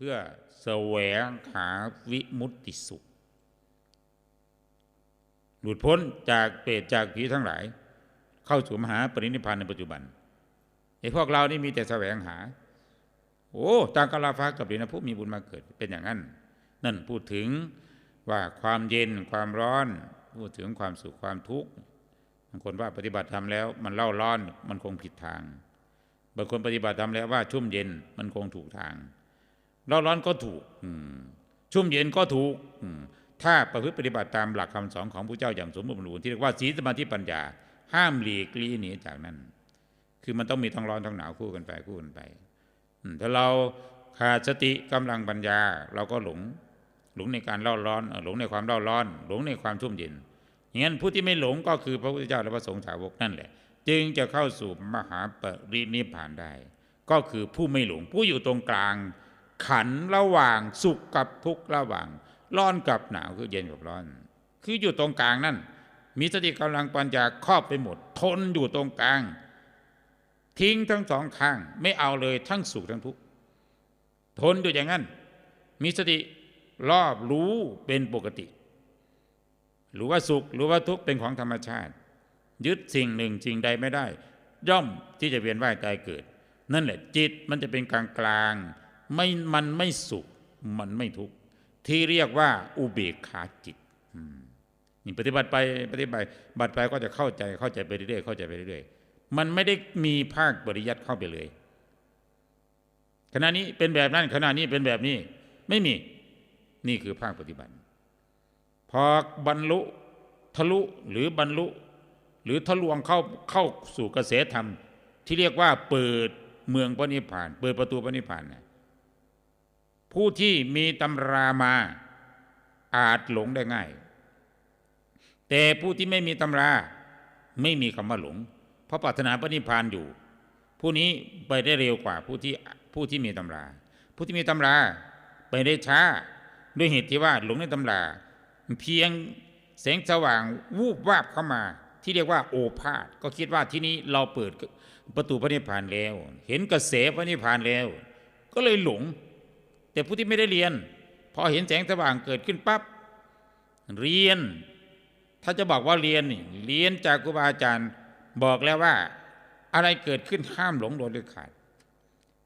เพื่อแสวงหาวิมุตติสุข หลุดพ้นจากเปรตจากผีทั้งหลาย เข้าสู่มหาปรินิพพานในปัจจุบันไอ้พวกเรานี่มีแต่แสวงหา โอ้ตางกาลาฟ้ากับดินผู้มีบุญมาเกิดเป็นอย่างนั้น นั่นพูดถึงว่าความเย็นความร้อน พูดถึงความสุขความทุกข์บางคนว่าปฏิบัติธรรมแล้ว มันเล่าร้อนมันคงผิดทางบางคนปฏิบัติธรรมแล้วว่าชุ่มเย็นมันคงถูกทาง เล่าร้อนก็ถูกชุ่มเย็นก็ถูกถ้าประพฤติปฏิบัติตามหลักคำสอนของพระเจ้าอย่างสมบูรณ์บริบูรณ์ที่เรียกว่าศีลสมาธิปัญญา ห้ามหลีกลี่หนีจากนั้น คือมันต้องมีทั้งร้อนทั้งหนาวคู่กันไปคู่กันไปถ้าเราขาดสติกำลังปัญญา เราก็หลง หลงในการเล่าร้อน หลงในความเล่าร้อน หลงในความชุ่มเย็นอย่างนั้นผู้ที่ไม่หลงก็คือพระพุทธเจ้าและพระสงฆ์สาวกนั่นแหละ จึงจะเข้าสู่มหาปรินิพพานได้ ก็คือผู้ไม่หลงผู้อยู่ตรงกลาง ขันระหว่างสุขกับทุกข์ระหว่าง ร้อนกับหนาวคือเย็นกับร้อน คืออยู่ตรงกลางนั่นมีสติกำลังปัญญาครอบไปหมด ทนอยู่ตรงกลาง ทิ้งทั้งสองข้าง ไม่เอาเลยทั้งสุขทั้งทุกข์ทนอยู่อย่างนั้น มีสติรอบรู้เป็นปกติ หรือว่าสุขหรือว่าทุกข์เป็นของธรรมชาติ ยึดสิ่งหนึ่งสิ่งใดไม่ได้ ย่อมที่จะเวียนว่ายตายเกิด นั่นแหละจิตมันจะเป็นกลางกลาง ไม่มันไม่สุข มันไม่ทุกข์ที่เรียกว่าอุเบกขาจิตนี่ปฏิบัติไปปฏิบัติบัติไปก็จะเข้าใจเข้าใจไปเรื่อยๆเข้าใจไปเรื่อยๆมันไม่ได้มีภาคปริยัติเข้าไปเลยขณะนี้เป็นแบบนั้นขณะนี้เป็นแบบนี้ไม่มีนี่คือภาคปฏิบัติ พอบรรลุทะลุหรือบรรลุ หรือทะลวงเข้าเข้าสู่กระแสธรรม ที่เรียกว่าเปิดเมืองพระนิพพาน เปิดประตูพระนิพพานนะ ผู้ที่มีตำรามาอาจหลงได้ง่าย แต่ผู้ที่ไม่มีตำราไม่มีคำว่าหลง เพราะปรารถนาพระนิพพานอยู่ ผู้นี้ไปได้เร็วกว่าผู้ที่ผู้ที่มีตำรา ผู้ที่มีตำราไปได้ช้าด้วยเหตุที่ว่าหลงในตำรา เพียงแสงสว่างวูบวาบเข้ามา ที่เรียกว่าโอภาษก็คิดว่าที่นี้เราเปิดประตูพระนิพพานแล้ว เห็นกระแสพระนิพพานแล้ว ก็เลยหลง แต่ผู้ที่ไม่ได้เรียน พอเห็นแสงสว่างเกิดขึ้นปั๊บเรียน ถ้าจะบอกว่าเรียนนี่เรียนจากครูบาอาจารย์บอกแล้วว่า อะไรเกิดขึ้นห้ามหลงโดยเด็ดขาด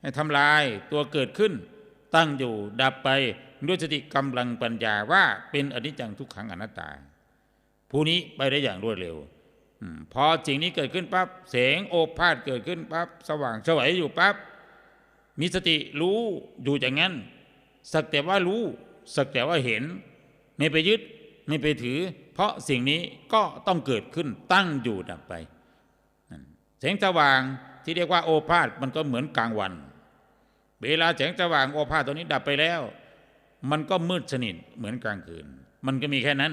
ให้ทำลายตัวเกิดขึ้น ตั้งอยู่ดับไปด้วยสติกำลังปัญญาว่าเป็นอนิจจังทุกขังอนัตตา ผู้นี้ไปได้อย่างรวดเร็วพอสิ่งนี้เกิดขึ้นปั๊บแสงโอภาษเกิดขึ้นปั๊บสว่างสวัยอยู่ปั๊บมีสติรู้อยู่อย่างนั้น สักแต่ว่ารู้ สักแต่ว่าเห็น ไม่ไปยึดไม่ไปถือ เพราะสิ่งนี้ก็ต้องเกิดขึ้นตั้งอยู่ดับไปแสงสว่างที่เรียกว่าโอภาษมันก็เหมือนกลางวัน เวลาแสงสว่างโอภาสตัวนี้ดับไปแล้ว มันก็มืดสนิทเหมือนกลางคืน มันก็มีแค่นั้น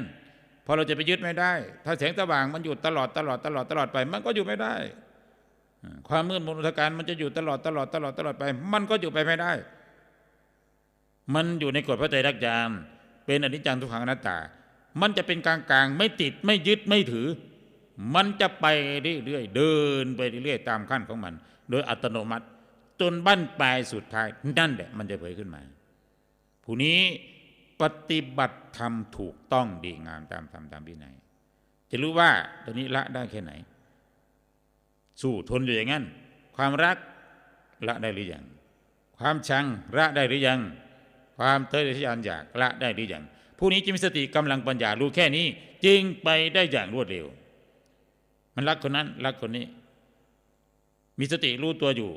พอเราจะไปยึดไม่ได้ ถ้าแสงสว่างมันอยู่ตลอดตลอดตลอดตลอดไป มันก็อยู่ไม่ได้ความมืดมนทการมันจะอยู่ตลอดตลอดตลอดตลอดไป มันก็อยู่ไปไม่ได้ มันอยู่ในกฎพระไตรลักษณ์ยาม เป็นอนิจจังทุกขังอนัตตา มันจะเป็นกลางกลางๆ ไม่ติดไม่ยึดไม่ถือ มันจะไปเรื่อยๆเดินไปเรื่อยๆตามขั้นของมัน โดยอัตโนมัติ จนบั้นปลายสุดท้ายนั่นแหละมันจะเผยขึ้นมา ผู้นี้ปฏิบัติธรรมถูกต้องดีงามตามธรรมตามวินัยจะรู้ว่าตอนนี้ละได้แค่ไหน สู้ทนอยู่อย่างนั้น ความรักละได้หรือยัง ความชังละได้หรือยัง ความเตยทยานอยากละได้หรือยังผู้นี้จะมีสติกำลังปัญญารู้แค่นี้จึงไปได้อย่างรวดเร็ว มันรักคนนั้นรักคนนี้ มีสติรู้ตัวอยู่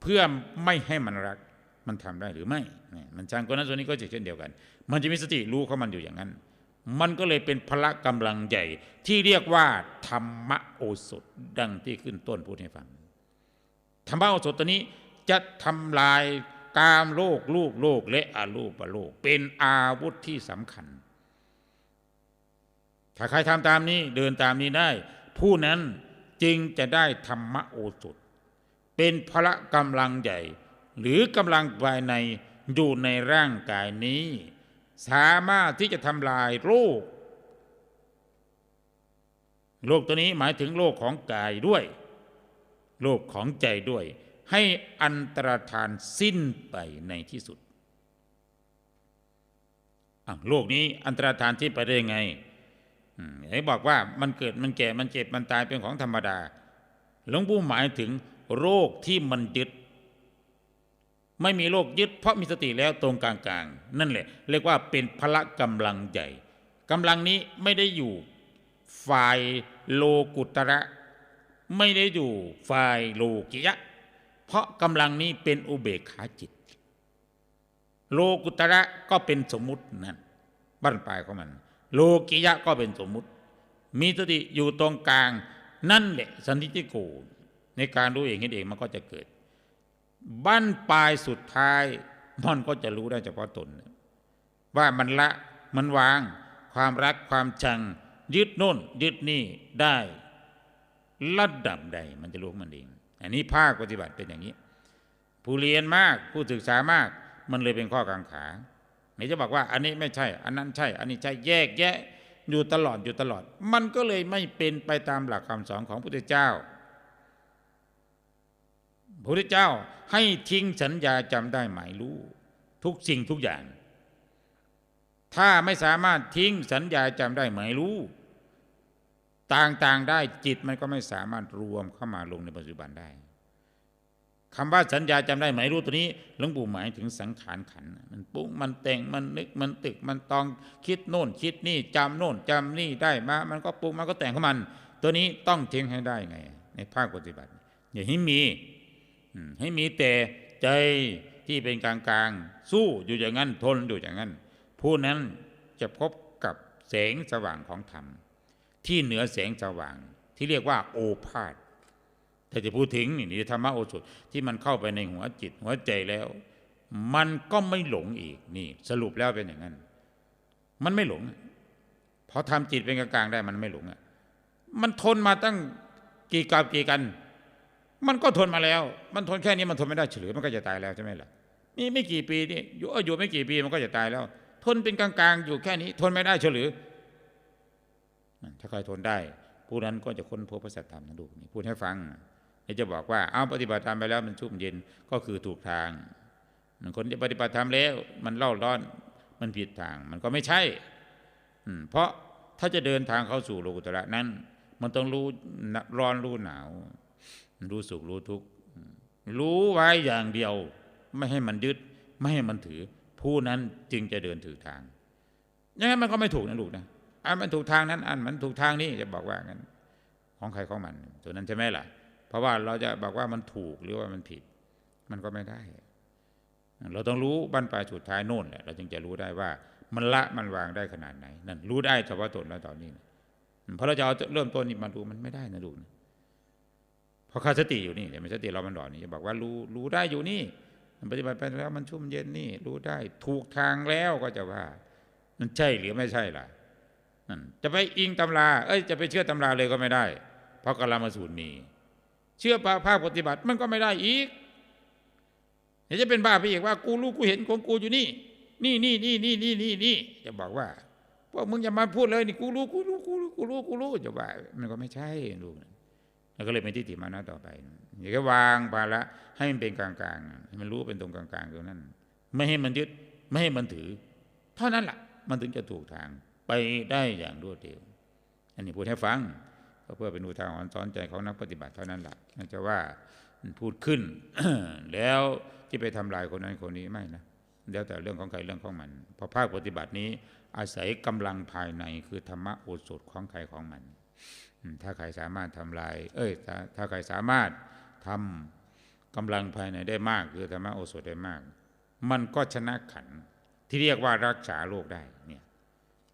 เพื่อไม่ให้มันรักมันทำได้หรือไม่นี่มันชังคนนั้นคนนี้ก็เช่นเดียวกัน มันจะมีสติรู้เของมันอยู่อย่างนั้น มันก็เลยเป็นพละกำลังใหญ่ ที่เรียกว่าธรรมโอสถดังที่ขึ้นต้นพูดให้ฟังธรรมโอสถตัวนี้จะทำลาย กามโลกลูกโลกและอารูปโลก เป็นอาวุธที่สำคัญ ถ้าใครทำตามนี้เดินตามนี้ได้ ผู้นั้นจึงจะได้ธรรมโอสถ เป็นพละกำลังใหญ่ หรือกำลังภายในอยู่ในร่างกายนี้ สามารถที่จะทำลายโรคโรคตัวนี้หมายถึงโรคของกายด้วยโรคของใจด้วย ให้อันตรธานสิ้นไปในที่สุดโลกนี้อันตรธานที่ไปได้ยังไงอืมไหนบอกว่ามันเกิดมันแก่มันเจ็บมันตายเป็นของธรรมดา หลวงปู่หมายถึงโรคที่มันยึด ไม่มีโรคยึด เพราะมีสติแล้วตรงกลางๆ นั่นแหละ เรียกว่าเป็นพละกำลังใหญ่กำลังนี้ไม่ได้อยู่ฝ่ายโลกุตระ ไม่ได้อยู่ฝ่ายโลกิยะ เพราะกำลังนี้เป็นอุเบกขาจิต โลกุตระก็เป็นสมมุตินั่นบ้านปลายของมัน โลกิยะก็เป็นสมมุติ มีสติอยู่ตรงกลาง นั่นแหละสันติโกในการรู้เองเห็นเองมันก็จะเกิดบ้านปลายสุดท้ายมันก็จะรู้ได้เฉพาะตน ว่ามันละมันวาง ความรักความชัง ยึดโน่น ยึดนี่ได้ ระดับใดมันจะรู้มันเอง อันนี้ภาคปฏิบัติเป็นอย่างนี้ ผู้เรียนมากผู้ศึกษามาก มันเลยเป็นข้อกังขาไหนจะบอกว่า อันนี้ไม่ใช่ อันนั้นใช่ อันนี้ใช่แยกแยะอยู่ตลอดอยู่ตลอด มันก็เลยไม่เป็นไปตามหลักคำสอนของพระพุทธเจ้าพระพุทธเจ้าให้ทิ้งสัญญาจำได้หมายรู้ ทุกสิ่งทุกอย่าง ถ้าไม่สามารถทิ้งสัญญาจำได้หมายรู้ ต่างๆได้จิตมันก็ไม่สามารถรวมเข้ามาลงในปัจจุบันได้คำว่าสัญญาจำได้หมายรู้ตัวนี้หลวงปู่หมายถึงสังขารขัน มันปุ้งมันแต่งมันนึกมันตึกมันตองคิดโน่น คิดนี่จำโน่นจำนี่ได้มา มันก็ปรุงมันก็แต่งของมัน ตัวนี้ต้องทิ้งให้ได้ไง ในภาคปฏิบัติ อย่าให้มีให้มีแต่ใจที่เป็นกลางๆสู้อยู่อย่างนั้นทนอยู่อย่างนั้น ผู้นั้นจะพบกับแสงสว่างของธรรม ที่เหนือแสงสว่าง ที่เรียกว่าโอภาษถ้าจะพูดถึงนี่ธรรมะโอสถที่มันเข้าไปในหัวจิตหัวใจแล้ว มันก็ไม่หลงอีกนี่ สรุปแล้วเป็นอย่างนั้น มันไม่หลงพอทำจิตเป็นกลางๆได้มันไม่หลงอะมันทนมาตั้งกี่กับกี่กัน มันก็ทนมาแล้ว มันทนแค่นี้มันทนไม่ได้เฉลยมันก็จะตายแล้วใช่ไหมล่ะนี่ไม่กี่ปีนี่อยู่อยู่ไม่กี่ปีมันก็จะตายแล้ว ทนเป็นกลางๆ อยู่แค่นี้ ทนไม่ได้เฉลย ถ้าใครทนได้ ผู้นั้นก็จะค้นพบพระสัจธรรมนะดูนี่พูดให้ฟังนี่จะบอกว่าเอาปฏิบัติธรรมไปแล้วมันชุ่มเย็นก็คือถูกทางคนที่ปฏิบัติธรรมแล้ว มันเล่าร้อนมันผิดทางมันก็ไม่ใช่ อืเพราะถ้าจะเดินทางเข้าสู่โลกุตระนั้น มันต้องรู้ร้อนรู้หนาว รู้สุขรู้ทุกข์รู้ไว้อย่างเดียว ไม่ให้มันยึดไม่ให้มันถือ ผู้นั้นจึงจะเดินถือทางย่างนั้นมันก็ไม่ถูกนะลูกนะ อันมันถูกทางนั้น อันมันถูกทางนี้จะบอกว่างั้น ของใครของมัน ตัวนั้นใช่ไหมล่ะ เพราะว่าเราจะบอกว่ามันถูกหรือว่ามันผิด มันก็ไม่ได้ เราต้องรู้บั้นปลายสุดท้ายโน่นแหละเราจึงจะรู้ได้ว่า มันละมันวางได้ขนาดไหน นั่นรู้ได้เฉพาะตนแล้วตอนนี้เพราะเราจะเอาเริ่มต้นนี้มาดูมันไม่ได้นะลูนะเพราะขาดสติอยู่นี่เดี๋ยวมันสติเรามันหลอนนี่จะบอกว่ารู้รู้ได้อยู่นี่มันปฏิบัติไปแล้วมันชุ่มเย็นนี่ รู้ได้ถูกทางแล้วก็จะว่า มันใช่หรือไม่ใช่ล่ะ นั่นจะไปอิงตำรา เอ้ยจะไปเชื่อตำราเลยก็ไม่ได้ เพราะกลามาสูตรมี เชื่อภาคปฏิบัติมันก็ไม่ได้อีกเดี๋ยวจะเป็นบ้าไปอีกว่ากูรู้กูเห็นของกูอยู่นี่ นี่นี่นี่นี่นี่นี่นี่จะบอกว่าพวกมึงอย่ามาพูดเลยนี่กูรู้กูรู้กูรู้กูรู้กูรู้จะว่ามันก็ไม่ใช่ลูกแล้วก็เลยเป็นทิฏฐิมานะต่อไปอย่าแค่วางภาระให้มันเป็นกลางๆให้มันรู้เป็นตรงกลางๆตรงนั้น ไม่ให้มันยึดไม่ให้มันถือ เท่านั้นแหละมันถึงจะถูกทาง ไปได้อย่างรวดเร็ว อันนี้พูดให้ฟังก็เพื่อเป็นอุทาหรณ์สอนใจของนักปฏิบัติเท่านั้นแหละนั่นจะว่าพูดขึ้น แล้วที่ไปทำลายคนนั้นคนนี้ไม่นะแล้วแต่เรื่องของใครเรื่องของมันพราะภาคปฏิบัตินี้ อาศัยกำลังภายในคือธรรมะโอสถของใครของมัน ถ้าใครสามารถทำลาย เอ้ยถ้าถ้าใครสามารถทำกำลังภายในได้มาก คือธรรมะโอสถได้มาก มันก็ชนะขันที่เรียกว่ารักษาโรคได้เนี่ย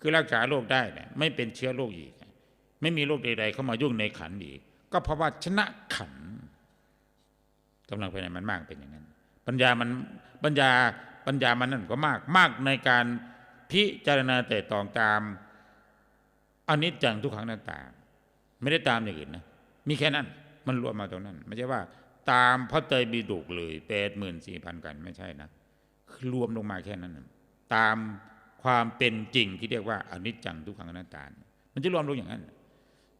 คือรักษาโรคได้เนี่ยไม่เป็นเชื้อโรคอีก ไม่มีโรคใด ๆ เข้ามายุ่งในขันอีก ก็เพราะว่าชนะขันกำลังภายในมันมากเป็นอย่างนั้น ปัญญามันปัญญาปัญญามันนั่นก็มากมากในการพิจารณาแต่ตองตามอนิจจังทุกขังหน้าตาไม่ได้ตามอย่างอื่นนะมีแค่นั้น มันรวมมาตรงนั้น ไม่ใช่ว่า ตามพระเตยบิดุกเลยแปดหมื่นสี่พันกันไม่ใช่นะคือรวมลงมาแค่นั้น ตาม ความเป็นจริงที่เรียกว่าอนิจจังทุกขังอน้าตา มันจะรวมลงอย่างนั้น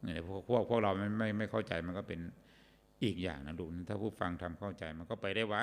เนี่ยพวกพวกพวกเราไม่ไม่ไม่เข้าใจมันก็เป็นอีกอย่างนะลูกถ้าผู้ฟังทำเข้าใจมันก็ไปได้ไว